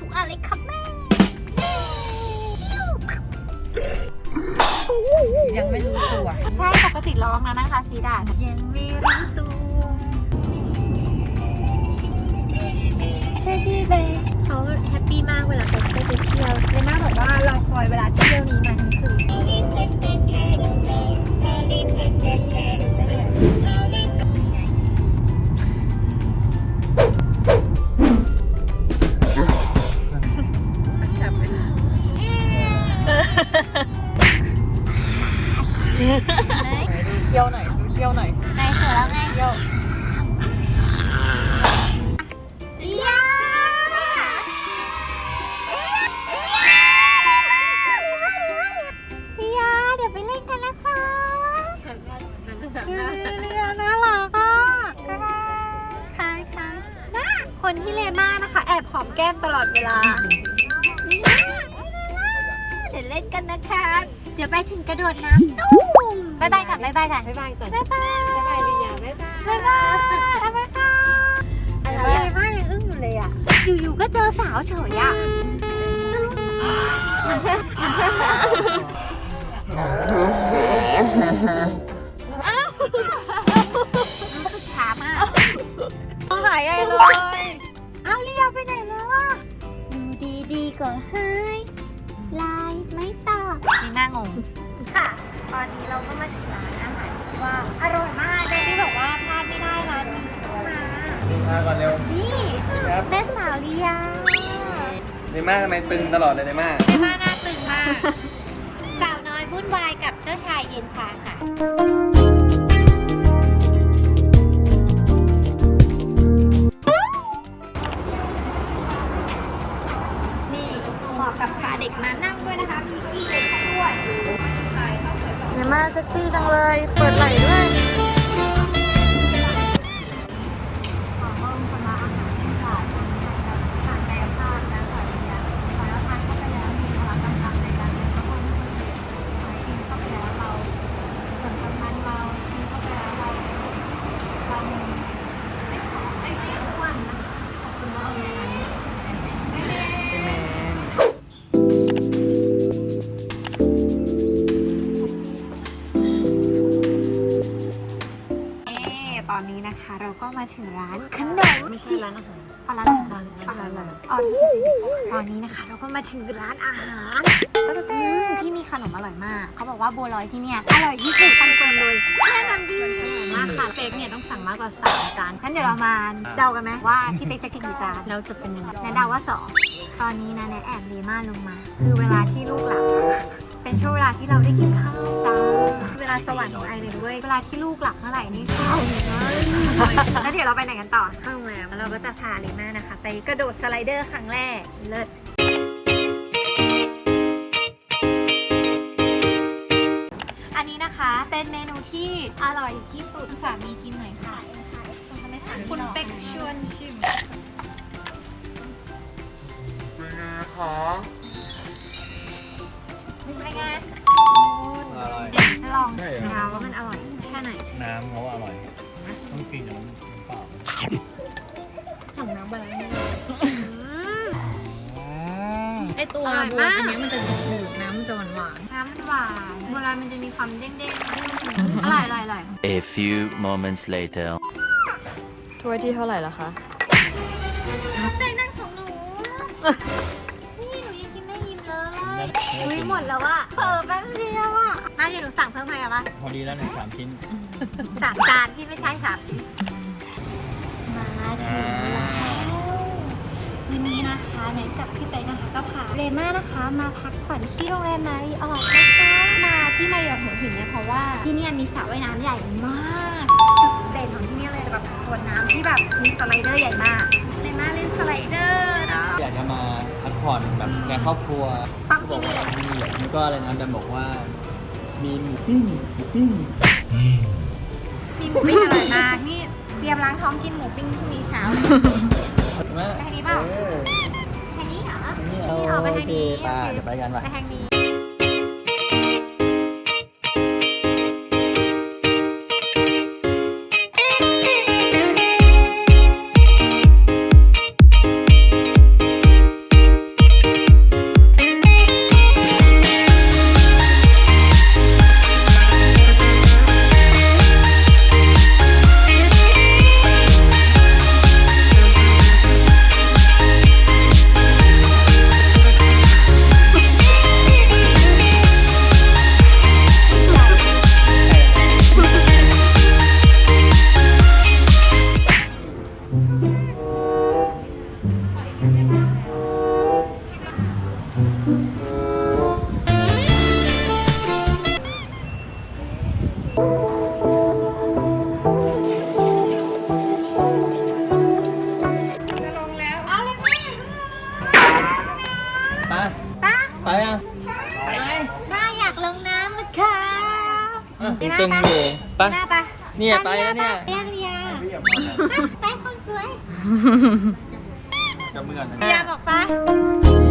ทุกอันเลยครับแม่ยังไม่รู้ตัว ใช่ปกติร้องแล้วนะคะ สีดายังไม่รู้ตัวเจดี้เบย์เขาแฮปปี้มากเวลาเขาได้ไปเที่ยวเลม่าบอกว่าเราคอยเวลาเที่ยวนี้มาทั้งคืน เคี้ยวหน่อย ดูเคี้ยวหน่อยในเสร็จแล้วไงเรียเรียเดี๋ยวไปเล่นกันนะคะเรียน่ารักอะค่ะน่าคนที่เลม่านะคะ แอบหอมแก้มตลอดเวลา ล่นกันนะคะ เดี๋ยวไปถึงกระโดดน้ำตุ้มบายบายก่อนบายบายก่อนบ๊ายบายก่อนบายบายบ๊ายบายลิยาบ๊ายบายบายบายบายบายอะไรมากยังอึ้งอยู่เลยอะ อยู่ๆก็เจอสาวเฉยอะรู้สึกช้ามากต้องหายใหญ่เลย เอาเรียไปไหนแล้วอะอยู่ดีๆก็หายไลน์ไม่ ตอบนี่น่างง ค่ะ ตอนนี้เราก็มาถึงร้านอาหารที่ว่าอร่อยมากเลยที่บอกว่าพลาดไม่ได้ร้านนี้ต้องมาลิมาก่อนเร็ว นี่ครับ แม่สาวลียาลิมาทำไมตึงตลอดเลยลิมาแม่บ้านหน้าตึงมาก สาวน้อยวุ่นวายกับเจ้าชายเย็นชาค่ะ นี่เหมาะกับพาเด็กมานั่งด้วยนะคะ มีเก้าอี้เล็ก เนี่ยเนมาเซ็กซี่จังเลย เปิดไหล่ด้วย ถึงร้านขนมไม่ใช่จีร้านอาหารอ๋อร้านอาหารร้านอาหารอ๋อตอนนี้นะคะ เราก็มาถึงร้านอาหารอืมที่มีขนมอร่อยมาก เขาบอกว่าบัวลอยที่เนี่ยอร่อยที่สุดคอนเฟิร์มเลยแม่มันดีมากค่ะเป๊กเนี่ยต้องสั่งมากกว่าสามจานงั้นเดี๋ยวเรามาเดากันไหมว่าพี่เป๊กจะกินกี่จานแล้วจะเป็นยังไงแนนเดาว่าสองตอนนี้นะแนนแอบเรียมาลงมา คือเวลาที่ลูกหลับ เป็นช่วงเวลาที่เราได้กินข้าวจ้าเวลาสวรรค์ของไอเลยด้วยเวลาที่ลูกหลับเมื่อไหร่นี่ข้าวเลยแล้วเดี๋ยวเราไปไหนกันต่อเข้าโรงแรมแล้วเราก็จะพาเลม่านะคะ ไปกระโดดสไลเดอร์ครั้งแรกเลิศอันนี้นะคะเป็นเมนูที่อร่อยที่สุดสามีกินหน่อยค่ะคุณทำไมสามีคุณหล่อเป็กชวนชิมเป็นไงขอ เป็นไงอร่อย เดี๋ยวจะลองชิมนะคะว่ามันอร่อยแค่ไหนน้ำเขาอร่อย ต้องกินกับน้ำเปล่าของน้ำบาลานซ์อืมไอตัวอร่อยบัวมาก อันเนี้ยมันจะจืดๆน้ำมันจะหวานน้ำมันหวานโบราณมันจะมีความเด้งๆอร่อยอร่อยอร่อย A few moments later. ๆถ้วยที่เท่าไหร่ละคะเป็นนั่นของหนูนี่ เลยอุ้ยหมดแล้วอะเผลอแป๊บเดียวอะน่าจะหนูสั่งเพิ่มให้อะปะพอดีแล้วหนึ่งสามชิ้นสามจานที่ไม่ใช่สามชิ้น มาถึงแล้ววันนี้นะคะเนทกับพี่เป๊กนะคะก็พาเรม่านะคะมาพักผ่อนที่โรงแรมมาริออทนะคะมาที่มาริออทหัวหินเนี่ยเพราะว่าที่เนี่ยมีสระว่ายน้ำใหญ่มากจุดเด่นของที่เนี่ยเลยแบบสวนน้ำที่แบบมีสไลเดอร์ใหญ่มากเรม่าเล่นสไลเดอร์เนาะอยากจะมาพักผ่อนแบบในครอบครัวต้อง ก็บอกว่ามีแล้วก็อะไรนะแบมบอกว่า มีหมูปิ้งหมูปิ้งมีหมูปิ้งอร่อยมากนี่เตรียมล้างท้องกินหมูปิ้งพรุ่งนี้เช้าใช่ไหมไปทางนี้เปล่าเออทางนี้เหรอนี่นี่เอาไปทางนี้โอเคไปเดี๋ยวไปกันว่ะไปทางนี้ ตึงอยู่ไปะเนี่ยไปเนี่ยไปยังเรียไปคนสวยจะเมื่อนเรียบอกไป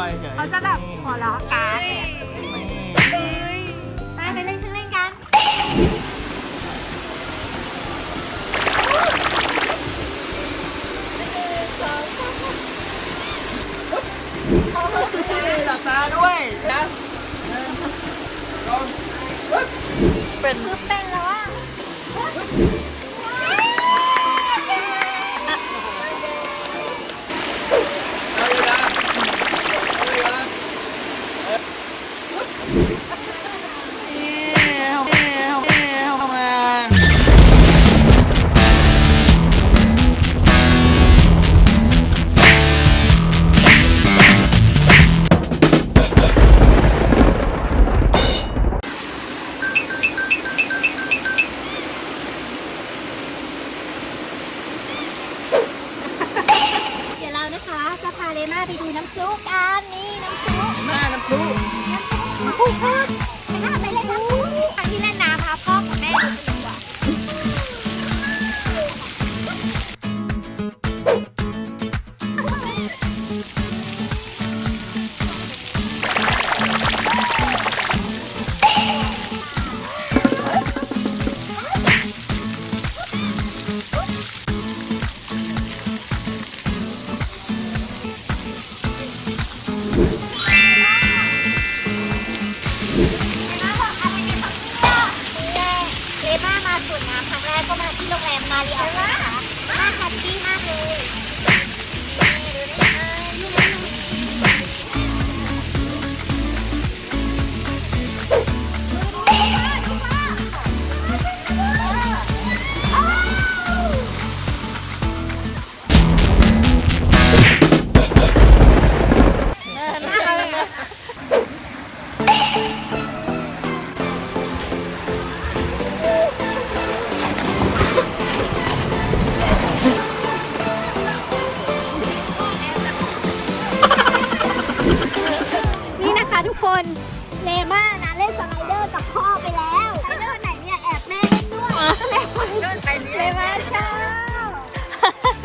อยเขาจะแบบหัวเราะกันไปไปเล่นเครื่งเล่นกัน ตัดตาด้วยนะเป็น คือเป็นแล้ว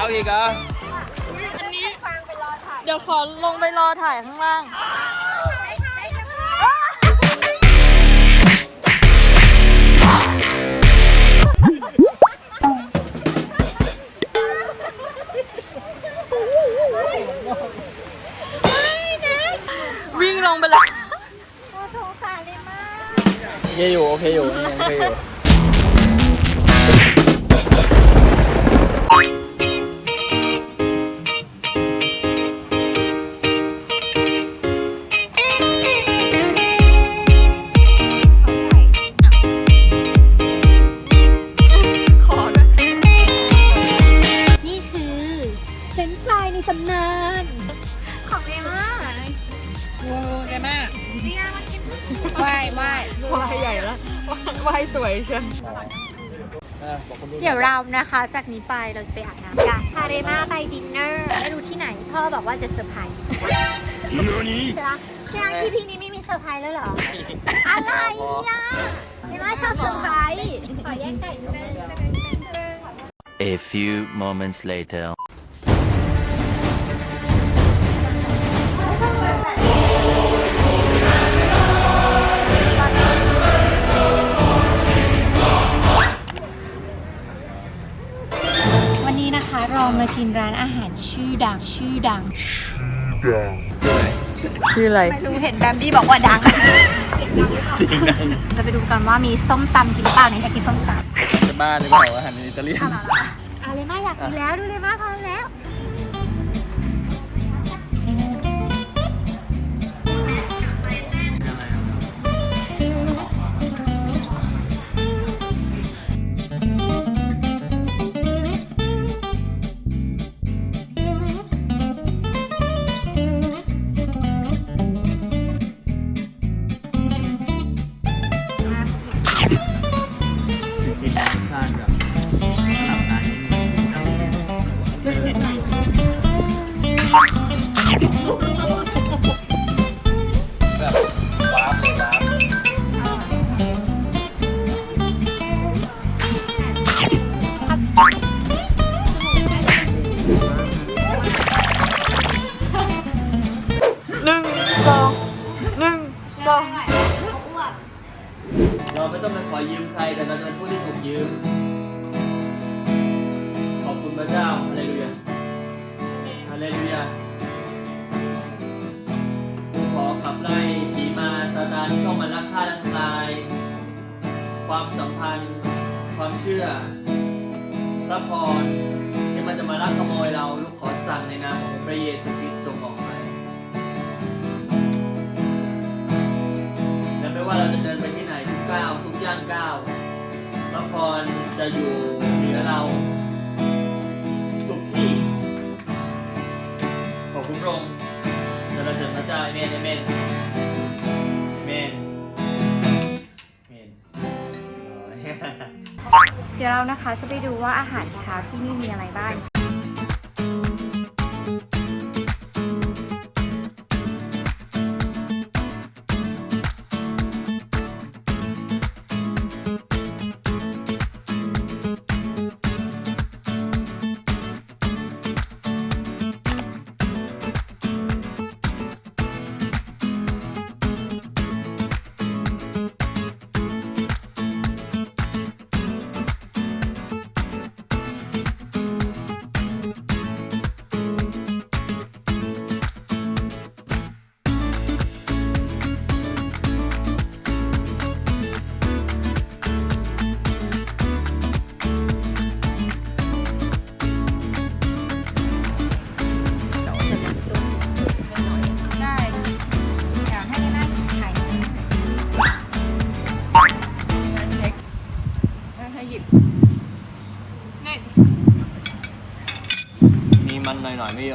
เอาอีกเหรอันนี้เดี๋ยวขอลงไปรอถ่ายข้างล่าง วิ่งลงไปแล้ว โอ้สงสารเลยมาก โอเคอยู่โอเคอยู่ยังโอเคอยู่ นะคะจากนี้ไปเราจะไปอาบน้ำกันพาเรมาไปดินเนอร์ไม่รู้ที่ไหน พ่อบอกว่าจะเซอร์ไพรส์ใช่ปะแค่ที่พี่นี้ไม่มีเซอร์ไพรส์แล้วเหรอ อะไรอะเรมาชอบเซอร์ไพรส์ขอแยกไก่นิดนึง A few moments later. เรามากินร้านอาหารชื่อดัง ชื่อดัง ชื่ออะไรไม่รู้เห็นแบมบี้บอกว่าดัง เสียงดังจะไปดูกันว่ามีส้มตำกินเปล่าเนี่ยอยากกินส้มตำจะบ้าหรือเปล่าอาหารอิตาเลียนเอาล่ะเอาเลยมาอยากกินแล้วดูเลยมาพร้อมแล้ว มาซาตานที่เข้ามาลักฆ่าลักทลาย ความสัมพันธ์ ความเชื่อ พระพรที่มันจะมาลักขโมยเราลูกขอสั่งในนามของพระเยซูคริสต์จงออกไปและไม่ว่าเราจะเดินไปที่ไหนทุกก้าวทุกย่างก้าวพระพรจะอยู่เหนือเราทุกที่ขอบคุณพระองค์สรรเสริญพระเจ้าเอเมนเอเมน นเมนเดี๋ยวเรานะคะจะไปดูว่าอาหารเช้าที่นี่มีอะไรบ้าง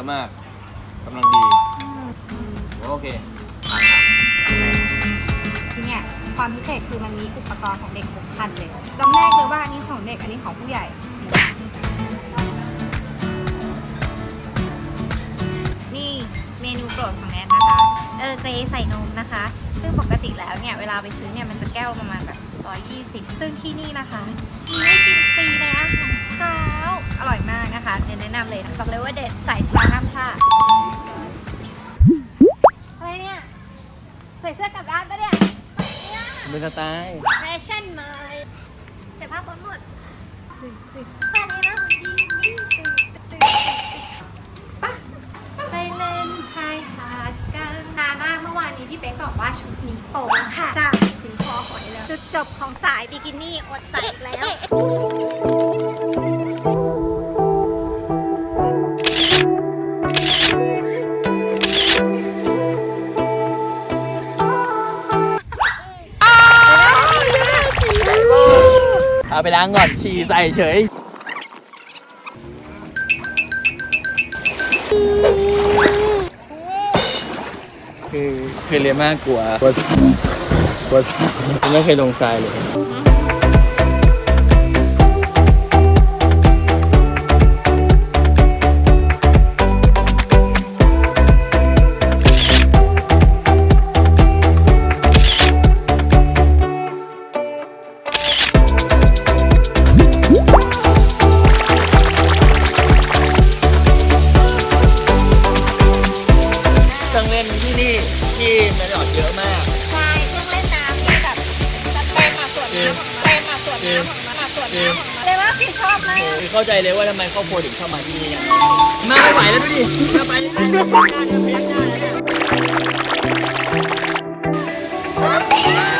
อยๆไม่เยอะมากกำลังดีโอเคผ่านค่ะที่เนี่ยความพิเศษคือมันมีอุปกรณ์ของเด็กทุกคันเลยจำแนกเลยว่าอันนี้ของเด็กอันนี้ของผู้ใหญ่ นี่เมนูโปรดของแนทนะคะ เออเกรย์ใส่นมนะคะ ซึ่งปกติแล้วเนี่ยเวลาไปซื้อเนี่ยมันจะแก้วประมาณแบบ120 ซึ่งที่นี่นะคะมีให้กินฟรีในอาหารเช้า อร่อยมากนะคะแนะนำเลยนะบอกเลยว่าเด็ดใส่ชาห้ามพลาดอะไรเนี่ยใส่เสื้อกลับด้านปะเนี่ยเป็นสไตล์แฟชั่นใหม่ใส่ผ้าขนหมดแค่นี้นะดีดีปะไปเล่นชายหาดกันนานมากเมื่อวานนี้พี่เป๊กบอกว่าชุดนี้โป๊ค่ะจ้าถึงคอหอยแล้วจุดจบของสายบิกินี่อดใส่อีกแล้ว ไปล้างก่อนฉี่ใส่เฉยคือเคยเรียนมากกลัวกลัวกลัวไม่เคยลงทรายเลย เต็มอ่สวนน้ำของมันอ่สวนน้ำเต็ว่าพี่ชอบไหมเข้าใจเลยว่าทำไมครอบครัวถึงชอบมาที่นี่มาไม่ไหวแล้วดูดิจะไปไม่ได้จะเพี้ยนได้